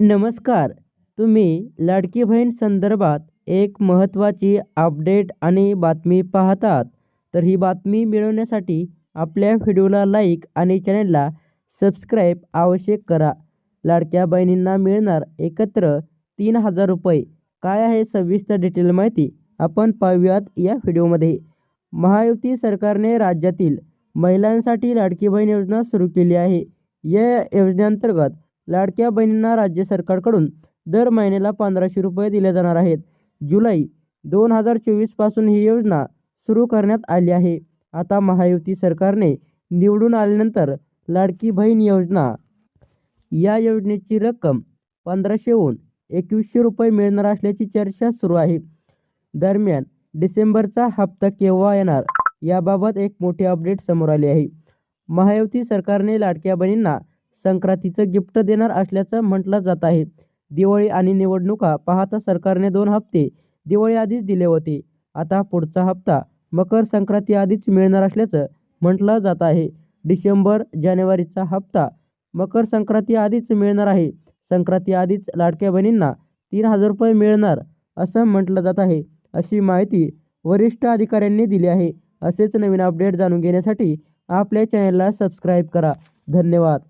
नमस्कार. तुम्ही लाडकी बहीण संदर्भात एक महत्त्वाची अपडेट आणि बातमी पाहतात. तर ही बातमी मिळवण्यासाठी आपल्या व्हिडिओला लाईक आणि चॅनलला सबस्क्राईब आवश्यक करा. लाडक्या बहिणींना मिळणार एकत्र तीन हजार रुपये. काय आहे सविस्तर डिटेल माहिती आपण पाहूयात या व्हिडिओमध्ये. महायुती सरकारने राज्यातील महिलांसाठी लाडकी बहीण योजना सुरू केली आहे. या योजनेअंतर्गत लाडक्या बहिणींना राज्य सरकारकडून दर महिन्याला पंधराशे रुपये दिले जाणार आहेत. जुलै दोन हजार चोवीसपासून ही योजना सुरू करण्यात आली आहे. आता महायुती सरकारने निवडून आल्यानंतर लाडकी बहीण योजना या योजनेची रक्कम पंधराशेहून एकवीसशे रुपये मिळणार असल्याची चर्चा सुरू आहे. दरम्यान डिसेंबरचा हप्ता केव्हा येणार याबाबत एक मोठी अपडेट समोर आली आहे. महायुती सरकारने लाडक्या बहिणींना संक्रांतीचं गिफ्ट देणार असल्याचं म्हटलं जात आहे. दिवाळी आणि निवडणुका पाहता सरकारने दोन हप्ते दिवाळी आधीच दिले होते. आता पुढचा हप्ता मकर संक्रांती आधीच मिळणार असल्याचं म्हटलं जात आहे. डिसेंबर जानेवारीचा हप्ता मकर संक्रांती आधीच मिळणार आहे. संक्रांती आधीच लाडक्या बहिणींना तीन हजार रुपये मिळणार असं म्हटलं जात आहे. अशी माहिती वरिष्ठ अधिकाऱ्यांनी दिली आहे. असेच नवीन अपडेट जाणून घेण्यासाठी आपल्या चॅनलला सबस्क्राईब करा. धन्यवाद.